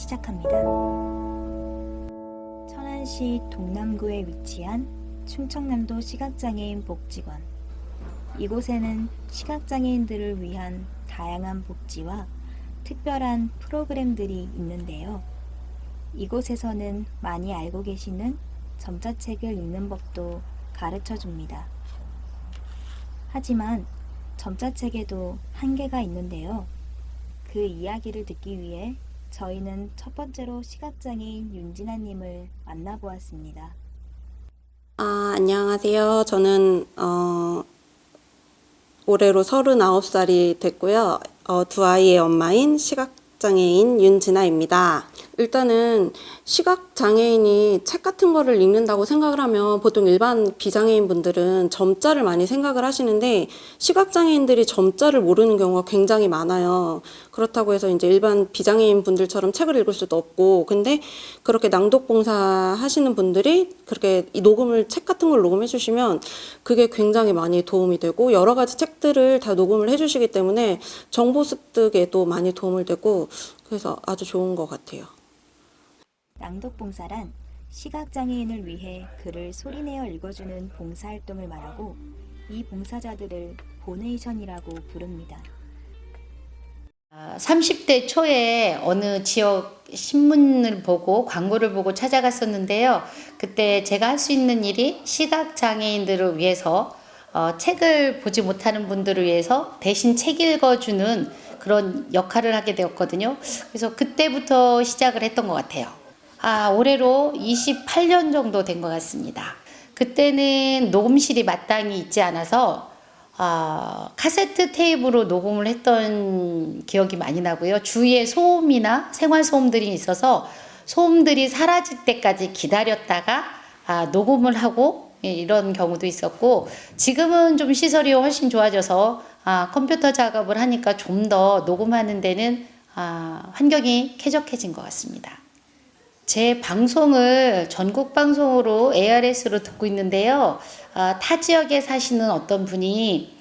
시작합니다. 천안시 동남구에 위치한 충청남도 시각장애인 복지관. 이곳에는 시각장애인들을 위한 다양한 복지와 특별한 프로그램들이 있는데요. 이곳에서는 많이 알고 계시는 점자책을 읽는 법도 가르쳐 줍니다. 하지만 점자책에도 한계가 있는데요. 그 이야기를 듣기 위해 저희는 첫 번째로 시각장애인 윤진아님을 만나보았습니다. 아, 안녕하세요. 저는 어, 올해로 39살이 됐고요. 어, 두 아이의 엄마인 시각 장애인 윤진아입니다. 일단은 시각장애인이 책 같은 거를 읽는다고 생각을 하면 보통 일반 비장애인 분들은 점자를 많이 생각을 하시는데 시각장애인들이 점자를 모르는 경우가 굉장히 많아요. 그렇다고 해서 이제 일반 비장애인 분들처럼 책을 읽을 수도 없고 근데 그렇게 낭독 봉사 하시는 분들이 그렇게 이 녹음을 책 같은 걸 녹음해 주시면 그게 굉장히 많이 도움이 되고 여러 가지 책들을 다 녹음을 해 주시기 때문에 정보 습득에도 많이 도움을 되고 그래서 아주 좋은 것 같아요. 낭독봉사란 시각장애인을 위해 글을 소리내어 읽어주는 봉사활동을 말하고 이 봉사자들을 보네이션이라고 부릅니다. 아, 30대 초에 어느 지역 신문을 보고 광고를 보고 찾아갔었는데요. 그때 제가 할 수 있는 일이 시각 장애인들을 위해서 어, 책을 보지 못하는 분들을 위해서 대신 책 읽어주는 그런 역할을 하게 되었거든요. 그래서 그때부터 시작을 했던 것 같아요. 아, 올해로 28년 정도 된 것 같습니다. 그때는 녹음실이 마땅히 있지 않아서 아, 카세트 테이프로 녹음을 했던 기억이 많이 나고요. 주위에 소음이나 생활 소음들이 있어서 소음들이 사라질 때까지 기다렸다가 아, 녹음을 하고 예, 이런 경우도 있었고 지금은 좀 시설이 훨씬 좋아져서 아, 컴퓨터 작업을 하니까 좀 더 녹음하는 데는 아, 환경이 쾌적해진 것 같습니다. 제 방송을 전국 방송으로 ARS로 듣고 있는데요. 아, 타 지역에 사시는 어떤 분이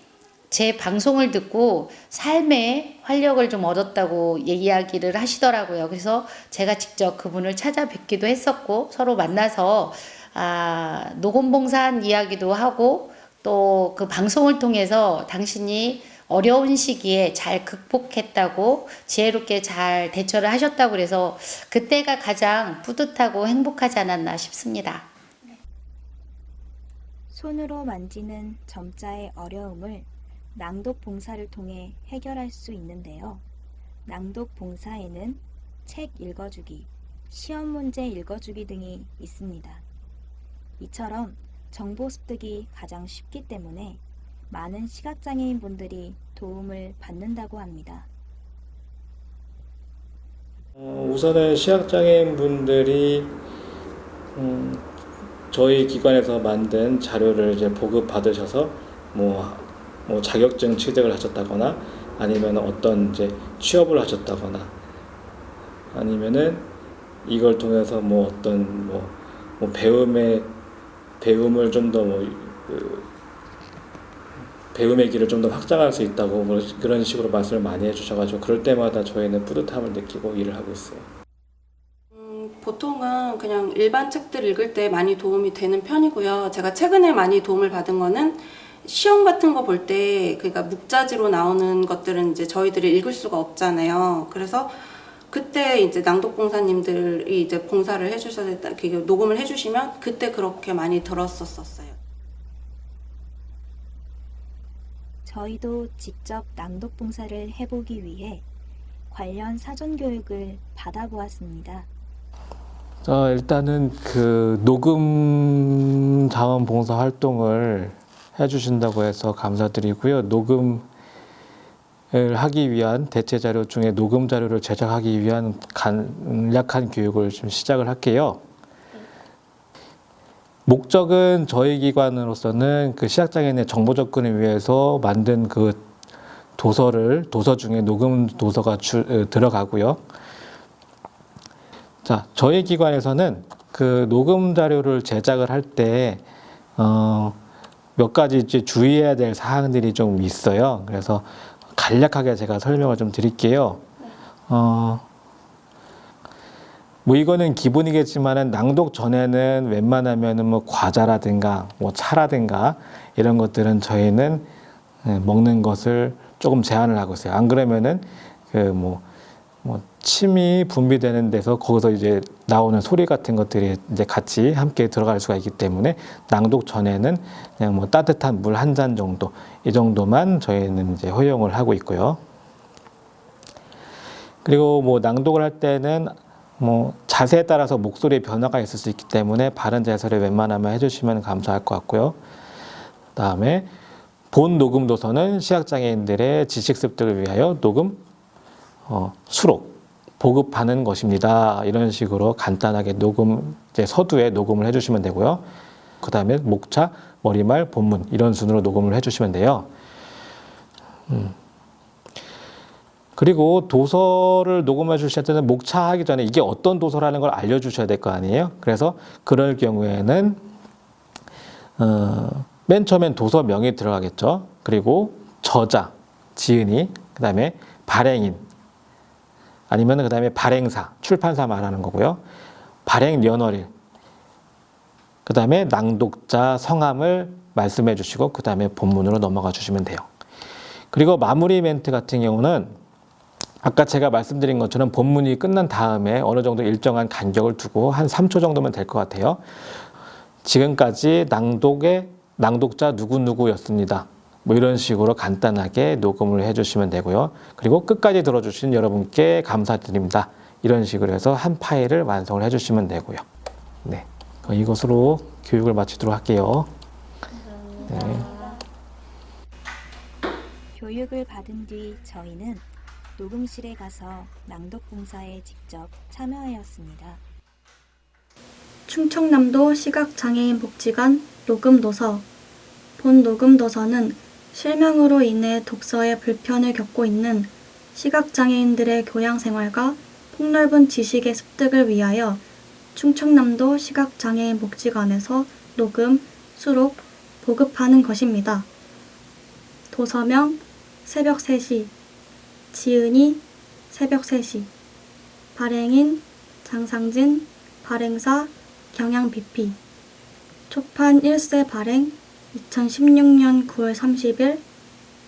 제 방송을 듣고 삶의 활력을 좀 얻었다고 이야기를 하시더라고요. 그래서 제가 직접 그분을 찾아뵙기도 했었고 서로 만나서 아, 녹음 봉사한 이야기도 하고 또 그 방송을 통해서 당신이 어려운 시기에 잘 극복했다고 지혜롭게 잘 대처를 하셨다고 그래서 그때가 가장 뿌듯하고 행복하지 않았나 싶습니다. 손으로 만지는 점자의 어려움을 낭독 봉사를 통해 해결할 수 있는데요. 낭독 봉사에는 책 읽어주기, 시험 문제 읽어주기 등이 있습니다. 이처럼 정보 습득이 가장 쉽기 때문에 많은 시각장애인 분들이 도움을 받는다고 합니다. 어, 우선은 시각장애인 분들이 음, 저희 기관에서 만든 자료를 이제 보급 받으셔서 뭐, 뭐 자격증 취득을 하셨다거나 아니면 어떤 이제 취업을 하셨다거나 아니면은 이걸 통해서 뭐 어떤 뭐, 뭐 배움의 배움을 좀 더 뭐 그, 배움의 길을 좀 더 확장할 수 있다고 뭐 그런 식으로 말씀을 많이 해주셔가지고 그럴 때마다 저희는 뿌듯함을 느끼고 일을 하고 있어요. 음, 보통은 그냥 일반 책들 읽을 때 많이 도움이 되는 편이고요. 제가 최근에 많이 도움을 받은 거는 시험 같은 거 볼 때 그러니까 묵자지로 나오는 것들은 이제 저희들이 읽을 수가 없잖아요. 그래서 그때 이제 낭독 봉사님들이 이제 봉사를 해주셔서 그 녹음을 해주시면 그때 그렇게 많이 들었었어요. 저희도 직접 낭독 봉사를 해보기 위해 관련 사전 교육을 받아보았습니다. 어, 일단은 그 녹음 자원봉사 활동을 해주신다고 해서 감사드리고요. 녹음을 하기 위한 대체 자료 중에 녹음 자료를 제작하기 위한 간략한 교육을 좀 시작을 할게요. 목적은 저희 기관으로서는 그 시각장애인의 정보 접근을 위해서 만든 그 도서를 도서 중에 녹음 도서가 주, 어, 들어가고요. 자, 저희 기관에서는 그 녹음 자료를 제작을 할 때, 어, 몇 가지 이제 주의해야 될 사항들이 좀 있어요. 그래서 간략하게 제가 설명을 좀 드릴게요. 어, 뭐 이거는 기본이겠지만은 낭독 전에는 웬만하면은 뭐 과자라든가 뭐 차라든가 이런 것들은 저희는 예, 먹는 것을 조금 제한을 하고 있어요. 안 그러면은 그뭐 뭐 침이 분비되는 데서 거기서 이제 나오는 소리 같은 것들이 이제 같이 함께 들어갈 수가 있기 때문에 낭독 전에는 그냥 뭐 따뜻한 물 한 잔 정도 이 정도만 저희는 이제 허용을 하고 있고요. 그리고 뭐 낭독을 할 때는 뭐 자세에 따라서 목소리의 변화가 있을 수 있기 때문에 바른 자세를 웬만하면 해주시면 감사할 것 같고요. 그다음에 본 녹음 도서는 시각 장애인들의 지식 습득을 위하여 녹음 어, 수록 보급하는 것입니다. 이런 식으로 간단하게 녹음 이제 서두에 녹음을 해주시면 되고요. 그 다음에 목차, 머리말, 본문 이런 순으로 녹음을 해주시면 돼요. 음. 그리고 도서를 녹음해 주실 때는 목차하기 전에 이게 어떤 도서라는 걸 알려주셔야 될 거 아니에요. 그래서 그럴 경우에는 어, 맨 처음엔 도서명이 들어가겠죠. 그리고 저자, 지은이, 그 다음에 발행인, 아니면 그 다음에 발행사, 출판사 말하는 거고요. 발행 연월일, 그 다음에 낭독자 성함을 말씀해 주시고, 그 다음에 본문으로 넘어가 주시면 돼요. 그리고 마무리 멘트 같은 경우는 아까 제가 말씀드린 것처럼 본문이 끝난 다음에 어느 정도 일정한 간격을 두고 한 3초 정도면 될 것 같아요. 지금까지 낭독의 낭독자 누구누구였습니다. 뭐 이런 식으로 간단하게 녹음을 해주시면 되고요. 그리고 끝까지 들어주신 여러분께 감사드립니다. 이런 식으로 해서 한 파일을 완성을 해주시면 되고요. 네. 이것으로 교육을 마치도록 할게요. 네. 교육을 받은 뒤 저희는 녹음실에 가서 낭독 봉사에 직접 참여하였습니다. 충청남도 시각장애인 복지관 녹음도서 본 녹음도서는 실명으로 인해 독서에 불편을 겪고 있는 시각장애인들의 교양생활과 폭넓은 지식의 습득을 위하여 충청남도 시각장애인 복지관에서 녹음, 수록, 보급하는 것입니다. 도서명 새벽 3시 지은이 새벽 3시 발행인 장상진 발행사 경향 BP 초판 1세 발행 2016년 9월 30일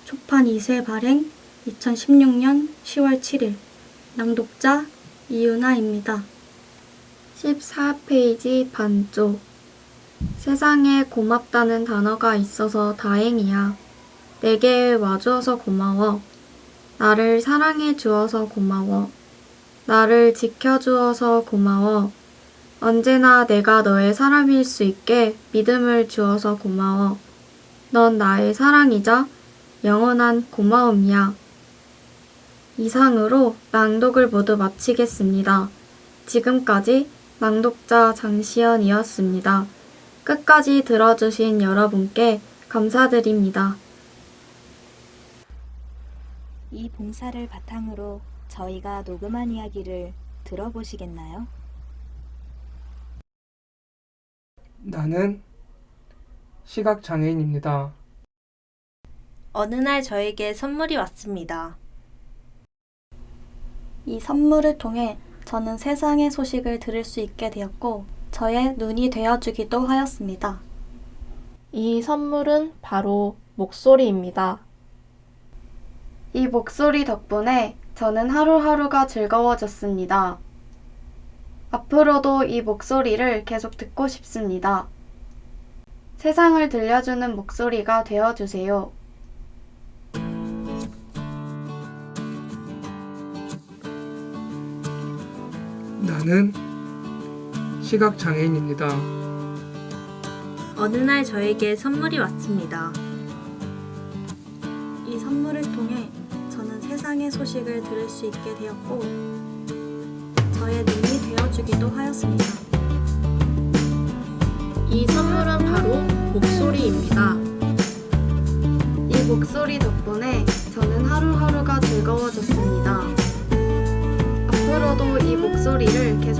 초판 2세 발행 2016년 10월 7일 낭독자 이유나입니다. 14페이지 반쪽. 세상에 고맙다는 단어가 있어서 다행이야. 내게 와주어서 고마워. 나를 사랑해 주어서 고마워. 나를 지켜주어서 고마워. 언제나 내가 너의 사람일 수 있게 믿음을 주어서 고마워. 넌 나의 사랑이자 영원한 고마움이야. 이상으로 낭독을 모두 마치겠습니다. 지금까지 낭독자 장시연이었습니다. 끝까지 들어주신 여러분께 감사드립니다. 이 봉사를 바탕으로 저희가 녹음한 이야기를 들어보시겠나요? 나는 시각장애인입니다. 어느 날 저에게 선물이 왔습니다. 이 선물을 통해 저는 세상의 소식을 들을 수 있게 되었고 저의 눈이 되어주기도 하였습니다. 이 선물은 바로 목소리입니다. 이 목소리 덕분에 저는 하루하루가 즐거워졌습니다. 앞으로도 이 목소리를 계속 듣고 싶습니다. 세상을 들려주는 목소리가 되어주세요. 나는 시각장애인입니다. 어느 날 저에게 선물이 왔습니다. 이 선물을 통해 저는 세상의 소식을 들을 수 있게 되었고 저의 눈이 되어주기도 하였습니다. 이 선물은 바로 목소리입니다. 이 목소리 덕분에 저는 하루하루가 즐거워졌습니다. 앞으로도 이 목소리를 계속.